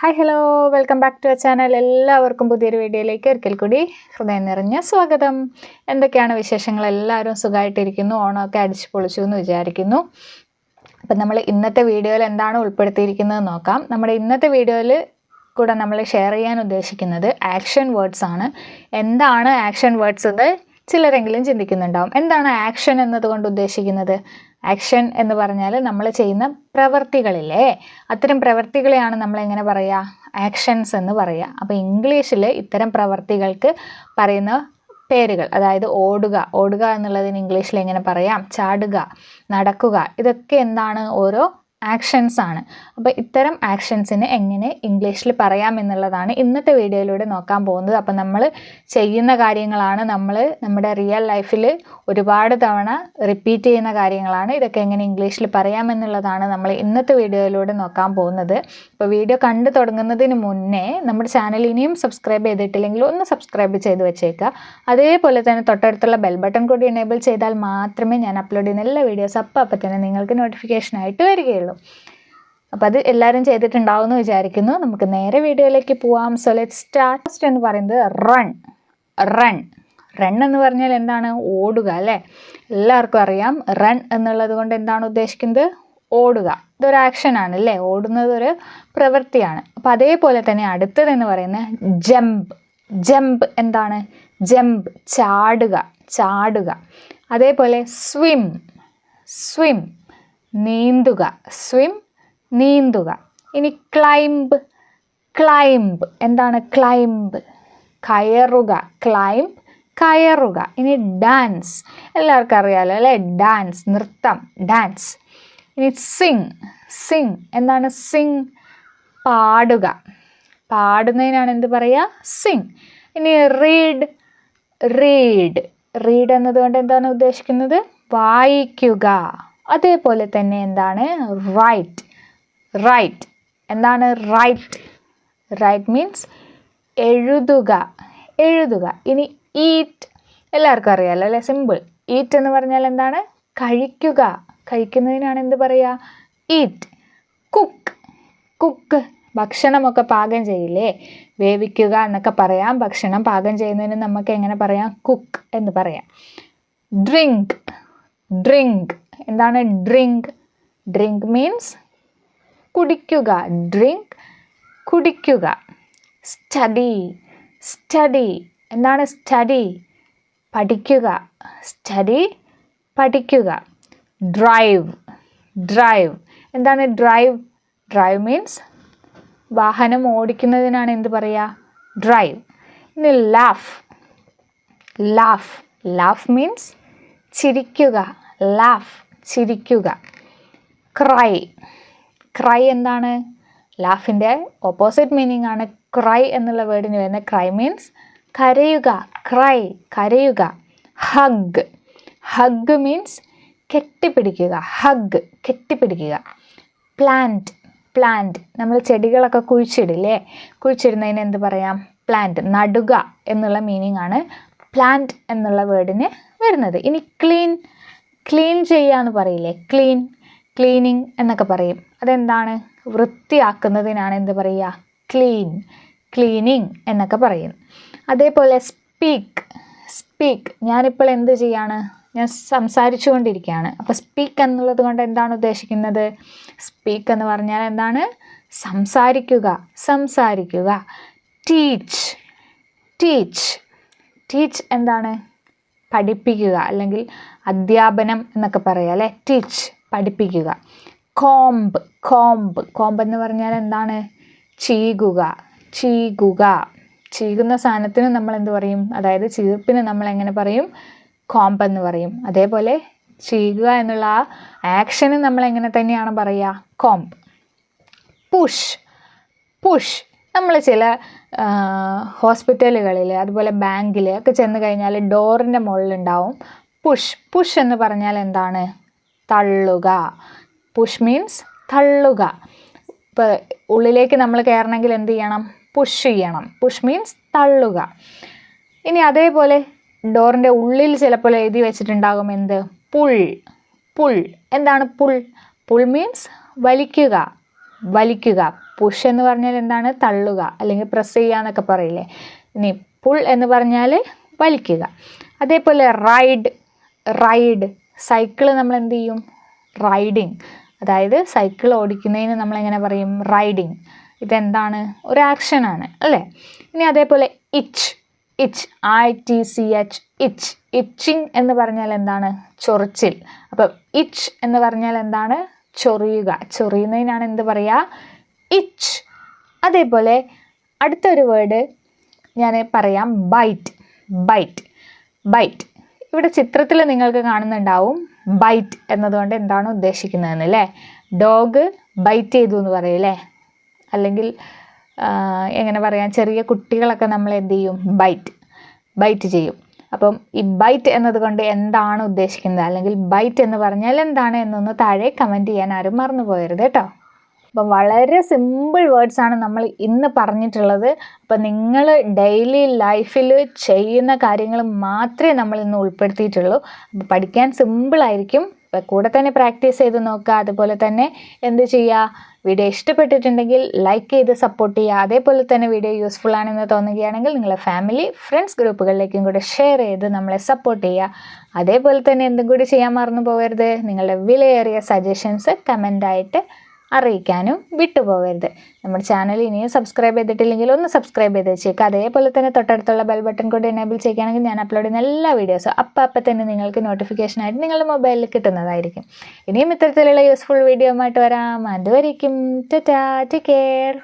Hi hello welcome back to a channel എല്ലാവർക്കും പുതിയൊരു വീഡിയോയിലേക്ക് ഒരിക്കൽ കൂടി ഹൃദയം നിറഞ്ഞ സ്വാഗതം. എന്തൊക്കെയാണ് വിശേഷങ്ങൾ? എല്ലാവരും സുഖമായിട്ടിരിക്കുന്നു? ഓണമൊക്കെ അടിച്ചു പൊളിച്ചു എന്ന് വിചാരിക്കുന്നു. അപ്പം നമ്മൾ ഇന്നത്തെ വീഡിയോയിൽ എന്താണ് ഉൾപ്പെടുത്തിയിരിക്കുന്നത് നോക്കാം. നമ്മുടെ ഇന്നത്തെ വീഡിയോയിൽ കൂടെ നമ്മൾ ഷെയർ ചെയ്യാൻ ഉദ്ദേശിക്കുന്നത് ആക്ഷൻ വേർഡ്സ് ആണ്. എന്താണ് ആക്ഷൻ വേർഡ്സ് എന്ന് ചിലരെങ്കിലും ചിന്തിക്കുന്നുണ്ടാവും. എന്താണ് ആക്ഷൻ എന്നതുകൊണ്ട് ഉദ്ദേശിക്കുന്നത്? ആക്ഷൻ എന്ന് പറഞ്ഞാൽ നമ്മൾ ചെയ്യുന്ന പ്രവർത്തികളില്ലേ? അത്തരം പ്രവർത്തികളെയാണ് നമ്മൾ എങ്ങനെ പറയുക ആക്ഷൻസ് എന്ന് പറയുക അപ്പോൾ ഇംഗ്ലീഷിൽ ഇത്തരം പ്രവർത്തികൾക്ക് പറയുന്ന പേരുകൾ അതായത് ഓടുക. ഓടുക എന്നുള്ളതിന് ഇംഗ്ലീഷിൽ എങ്ങനെ പറയാം? ചാടുക നടക്കുക. ഇതൊക്കെ എന്താണ്? ഓരോ ആക്ഷൻസ് ആണ് അപ്പോൾ ഇത്തരം ആക്ഷൻസിന് എങ്ങനെ ഇംഗ്ലീഷിൽ പറയാം എന്നുള്ളതാണ് ഇന്നത്തെ വീഡിയോയിലൂടെ നോക്കാൻ പോകുന്നത്. അപ്പോൾ നമ്മൾ ചെയ്യുന്ന കാര്യങ്ങളാണ് നമ്മൾ നമ്മുടെ റിയൽ ലൈഫിൽ ഒരുപാട് തവണ റിപ്പീറ്റ് ചെയ്യുന്ന കാര്യങ്ങളാണ്. ഇതൊക്കെ എങ്ങനെ ഇംഗ്ലീഷിൽ പറയാം എന്നുള്ളതാണ് നമ്മൾ ഇന്നത്തെ വീഡിയോയിലൂടെ നോക്കാൻ പോകുന്നത്. അപ്പോൾ വീഡിയോ കണ്ടു തുടങ്ങുന്നതിന് മുന്നേ നമ്മുടെ ചാനൽ ഇനിയും സബ്സ്ക്രൈബ് ചെയ്തിട്ടില്ലെങ്കിൽ ഒന്ന് സബ്സ്ക്രൈബ് ചെയ്ത് വെച്ചേക്കുക. അതേപോലെ തന്നെ തൊട്ടടുത്തുള്ള ബെൽ ബട്ടൺ കൂടി എനേബിൾ ചെയ്താൽ മാത്രമേ ഞാൻ അപ്ലോഡ് ചെയ്യുന്ന എല്ലാ വീഡിയോസ് അപ്പം അപ്പം തന്നെ നിങ്ങൾക്ക് നോട്ടിഫിക്കേഷൻ ആയിട്ട് വരികയുള്ളൂ. അപ്പോൾ അത് എല്ലാവരും ചെയ്തിട്ടുണ്ടാവും എന്ന് വിചാരിക്കുന്നു. നമുക്ക് നേരെ വീഡിയോയിലേക്ക് പോവാം. സോ ലെറ്റ് സ്റ്റാർട്ട് എന്ന് പറയുന്നത് റൺ റൺ റൺ എന്ന് പറഞ്ഞാൽ എന്താണ്? ഓടുക അല്ലേ? എല്ലാവർക്കും അറിയാം. റൺ എന്നുള്ളത് കൊണ്ട് എന്താണ് ഉദ്ദേശിക്കുന്നത്? ഓടുക. ഇതൊരു ആക്ഷനാണ് അല്ലേ? ഓടുന്നത് ഒരു പ്രവൃത്തിയാണ്. അപ്പോൾ അതേപോലെ തന്നെ അടുത്തതെന്ന് പറയുന്നത് ജമ്പ് ജമ്പ് എന്താണ്? ജമ്പ് ചാടുക. ചാടുക. അതേപോലെ സ്വിം സ്വിം നീന്തുക. സ്വിം നീന്തുക. ഇനി ക്ലൈംബ് ക്ലൈംബ് എന്താണ് ക്ലൈംബ് കയറുക. ക്ലൈംബ് കയറുക. ഇനി ഡാൻസ് എല്ലാവർക്കും അറിയാലോ അല്ലേ? ഡാൻസ് നൃത്തം ഡാൻസ് ഇനി സിങ് സിങ് എന്താണ് സിങ് പാടുക. പാടുന്നതിനാണ് എന്ത് പറയുക? സിങ് ഇനി റീഡ് റീഡ് റീഡ് എന്നതുകൊണ്ട് എന്താണ് ഉദ്ദേശിക്കുന്നത്? വായിക്കുക. അതേപോലെ തന്നെ എന്താണ്? റൈറ്റ് റൈറ്റ് എന്താണ്? റൈറ്റ് റൈറ്റ് മീൻസ് എഴുതുക. എഴുതുക. ഇനി ഈറ്റ് എല്ലാവർക്കും അറിയാമല്ലോ അല്ലേ? സിമ്പിൾ ഈറ്റ് എന്ന് പറഞ്ഞാൽ എന്താണ്? കഴിക്കുക. കഴിക്കുന്നതിനാണ് എന്ത് പറയുക? ഈറ്റ് കുക്ക് കുക്ക് ഭക്ഷണമൊക്കെ പാകം ചെയ്യില്ലേ? വേവിക്കുക എന്നൊക്കെ പറയാം. ഭക്ഷണം പാകം ചെയ്യുന്നതിന് നമുക്ക് എങ്ങനെ പറയാം? കുക്ക് എന്ന് പറയാം. ഡ്രിങ്ക് ഡ്രിങ്ക് എന്താണ് ഡ്രിങ്ക് ഡ്രിങ്ക് മീൻസ് കുടിക്കുക. ഡ്രിങ്ക് കുടിക്കുക. സ്റ്റഡി സ്റ്റഡി എന്താണ് സ്റ്റഡി പഠിക്കുക. സ്റ്റഡി പഠിക്കുക. ഡ്രൈവ് ഡ്രൈവ് എന്താണ് ഡ്രൈവ് ഡ്രൈവ് മീൻസ് വാഹനം ഓടിക്കുന്നതിനാണ് എന്ത് പറയുക ഡ്രൈവ് ഇനി ലാഫ് ലാഫ് ലാഫ് മീൻസ് ചിരിക്കുക. ലാഫ് ചിരിക്കുക. ക്രൈ ക്രൈ എന്താണ്? ലാഫിന്റെ ഓപ്പോസിറ്റ് മീനിങ് ആണ് ക്രൈ എന്നുള്ള വേർഡിന് വരുന്നത്. ക്രൈ മീൻസ് കരയുക. ക്രൈ കരയുക. ഹഗ് ഹഗ് മീൻസ് കെട്ടിപ്പിടിക്കുക. ഹഗ് കെട്ടിപ്പിടിക്കുക. പ്ലാന്റ് പ്ലാന്റ് നമ്മൾ ചെടികളൊക്കെ കുഴിച്ചിടില്ലേ? കുഴിച്ചിടുന്നതിന് എന്ത് പറയാം? പ്ലാന്റ് നടുക എന്നുള്ള മീനിങ് ആണ് പ്ലാന്റ് എന്നുള്ള വേർഡിന് വരുന്നത്. ഇനി ക്ലീൻ ക്ലീൻ ചെയ്യുക എന്ന് പറയില്ലേ? ക്ലീൻ ക്ലീനിങ് എന്നൊക്കെ പറയും. അതെന്താണ്? വൃത്തിയാക്കുന്നതിനാണ് എന്ത് പറയുക? ക്ലീൻ ക്ലീനിങ് എന്നൊക്കെ പറയും. അതേപോലെ സ്പീക്ക് സ്പീക്ക് ഞാനിപ്പോൾ എന്ത് ചെയ്യാണ്? ഞാൻ സംസാരിച്ചു കൊണ്ടിരിക്കുകയാണ് അപ്പോൾ സ്പീക്ക് എന്നുള്ളത് കൊണ്ട് എന്താണ് ഉദ്ദേശിക്കുന്നത്? സ്പീക്ക് എന്ന് പറഞ്ഞാൽ എന്താണ്? സംസാരിക്കുക സംസാരിക്കുക. ടീച്ച് ടീച്ച് ടീച്ച് എന്താണ്? പഠിപ്പിക്കുക അല്ലെങ്കിൽ അധ്യാപനം എന്നൊക്കെ പറയാം അല്ലേ? ടീച്ച് പഠിപ്പിക്കുക. കോംബ് കോംബ് കോംബ് എന്ന് പറഞ്ഞാൽ എന്താണ്? ചീകുക ചീകുക. ചീകുന്ന സാധനത്തിന് നമ്മൾ എന്ത് പറയും? അതായത് ചീർപ്പിന് നമ്മൾ എങ്ങനെ പറയും? കോംബ് എന്ന് പറയും. അതേപോലെ ചീകുക എന്നുള്ള ആ ആക്ഷന് നമ്മൾ എങ്ങനെ തന്നെയാണ് പറയുക? കോംബ് പുഷ് പുഷ് നമ്മൾ ചില ഹോസ്പിറ്റലുകളിൽ അതുപോലെ ബാങ്കിൽ ഒക്കെ ചെന്ന് കഴിഞ്ഞാൽ ഡോറിന്റെ മുകളിലുണ്ടാവും പുഷ് പുഷ് എന്ന് പറഞ്ഞാൽ എന്താണ്? തള്ളുക. പുഷ് മീൻസ് തള്ളുക. ഇപ്പോൾ ഉള്ളിലേക്ക് നമ്മൾ കയറണമെങ്കിൽ എന്ത് ചെയ്യണം? പുഷ് ചെയ്യണം. പുഷ് മീൻസ് തള്ളുക. ഇനി അതേപോലെ ഡോറിന്റെ ഉള്ളിൽ ചിലപ്പോൾ എഴുതി വെച്ചിട്ടുണ്ടാകും എന്ത്? പുൾ പുൾ എന്താണ് പുൾ പുൾ മീൻസ് വലിക്കുക. വലിക്കുക. പുഷ് എന്ന് പറഞ്ഞാൽ എന്താണ്? തള്ളുക. അല്ലെങ്കിൽ പ്രസ് ചെയ്യുക എന്നൊക്കെ പറയില്ലേ. ഇനി പുൾ എന്ന് പറഞ്ഞാൽ വലിക്കുക. അതേപോലെ റൈഡ് റൈഡ് സൈക്കിൾ നമ്മൾ എന്ത് ചെയ്യും? റൈഡിങ് അതായത് സൈക്കിൾ ഓടിക്കുന്നതിന് നമ്മൾ എങ്ങനെ പറയും? റൈഡിങ് ഇതെന്താണ്? ഒരു ആക്ഷനാണ് അല്ലേ? ഇനി അതേപോലെ itch itch I T C H itch itching എന്ന് പറഞ്ഞാൽ എന്താണ്? ചൊറിച്ചിൽ. അപ്പം ഇച്ച് എന്ന് പറഞ്ഞാൽ എന്താണ്? ചൊറിയുക. ചൊറിയുന്നതിനാണ് എന്ത് പറയുക ഇച്ച് അതേപോലെ അടുത്തൊരു വേർഡ് ഞാൻ പറയാം ബൈറ്റ് ബൈറ്റ് ബൈറ്റ് ഇവിടെ ചിത്രത്തിൽ നിങ്ങൾക്ക് കാണുന്നുണ്ടാവും ബൈറ്റ് എന്നതുകൊണ്ട് എന്താണ് ഉദ്ദേശിക്കുന്നതെന്ന് അല്ലേ ഡോഗ് ബൈറ്റ് ചെയ്തു എന്ന് പറയും അല്ലേ അല്ലെങ്കിൽ എങ്ങനെ പറയാം? ചെറിയ കുട്ടികളൊക്കെ നമ്മൾ എന്ത് ചെയ്യും? ബൈറ്റ് ബൈറ്റ് ചെയ്യും. അപ്പം ഈ ബൈറ്റ് എന്നതുകൊണ്ട് എന്താണ് ഉദ്ദേശിക്കുന്നത്? അല്ലെങ്കിൽ ബൈറ്റ് എന്ന് പറഞ്ഞാൽ എന്താണ് എന്നൊന്ന് താഴെ കമന്റ് ചെയ്യാൻ ആരും മറന്നു പോയരുത് കേട്ടോ. അപ്പം വളരെ സിമ്പിൾ വേർഡ്സ് ആണ് നമ്മൾ ഇന്ന് പറഞ്ഞിട്ടുള്ളത്. അപ്പം നിങ്ങൾ ഡെയിലി ലൈഫിൽ ചെയ്യുന്ന കാര്യങ്ങൾ മാത്രമേ നമ്മൾ ഇന്ന് ഉൾപ്പെടുത്തിയിട്ടുള്ളൂ. അപ്പം പഠിക്കാൻ സിമ്പിളായിരിക്കും അപ്പം കൂടെ തന്നെ പ്രാക്ടീസ് ചെയ്ത് നോക്കുക. അതുപോലെ തന്നെ എന്ത് ചെയ്യുക? വീഡിയോ ഇഷ്ടപ്പെട്ടിട്ടുണ്ടെങ്കിൽ ലൈക്ക് ചെയ്ത് സപ്പോർട്ട് ചെയ്യുക. അതേപോലെ തന്നെ വീഡിയോ യൂസ്ഫുൾ ആണെന്ന് തോന്നുകയാണെങ്കിൽ നിങ്ങളെ ഫാമിലി ഫ്രണ്ട്സ് ഗ്രൂപ്പുകളിലേക്കും കൂടെ ഷെയർ ചെയ്ത് നമ്മളെ സപ്പോർട്ട് ചെയ്യുക. അതേപോലെ തന്നെ എന്തും കൂടി ചെയ്യാൻ മറന്നു പോകരുത്. നിങ്ങളുടെ വിലയേറിയ സജഷൻസ് കമന്റായിട്ട് അറിയിക്കാനും വിട്ടുപോകരുത്. നമ്മുടെ ചാനൽ ഇനിയും സബ്സ്ക്രൈബ് ചെയ്തിട്ടില്ലെങ്കിൽ ഒന്ന് സബ്സ്ക്രൈബ് ചെയ്ത് വെച്ചേക്കുക അതേപോലെ തന്നെ തൊട്ടടുത്തുള്ള ബെൽ ബട്ടൺ കൂടി എനേബിൾ ചെയ്യുകയാണെങ്കിൽ ഞാൻ അപ്ലോഡ് ചെയ്യുന്ന എല്ലാ വീഡിയോസും അപ്പം അപ്പം തന്നെ നിങ്ങൾക്ക് നോട്ടിഫിക്കേഷനായിട്ട് നിങ്ങളുടെ മൊബൈലിൽ കിട്ടുന്നതായിരിക്കും. ഇനിയും ഇത്തരത്തിലുള്ള യൂസ്ഫുൾ വീഡിയോ ആയിട്ട് വരാം. അതുവരേക്കും ടാറ്റാ ടേക്ക് കെയർ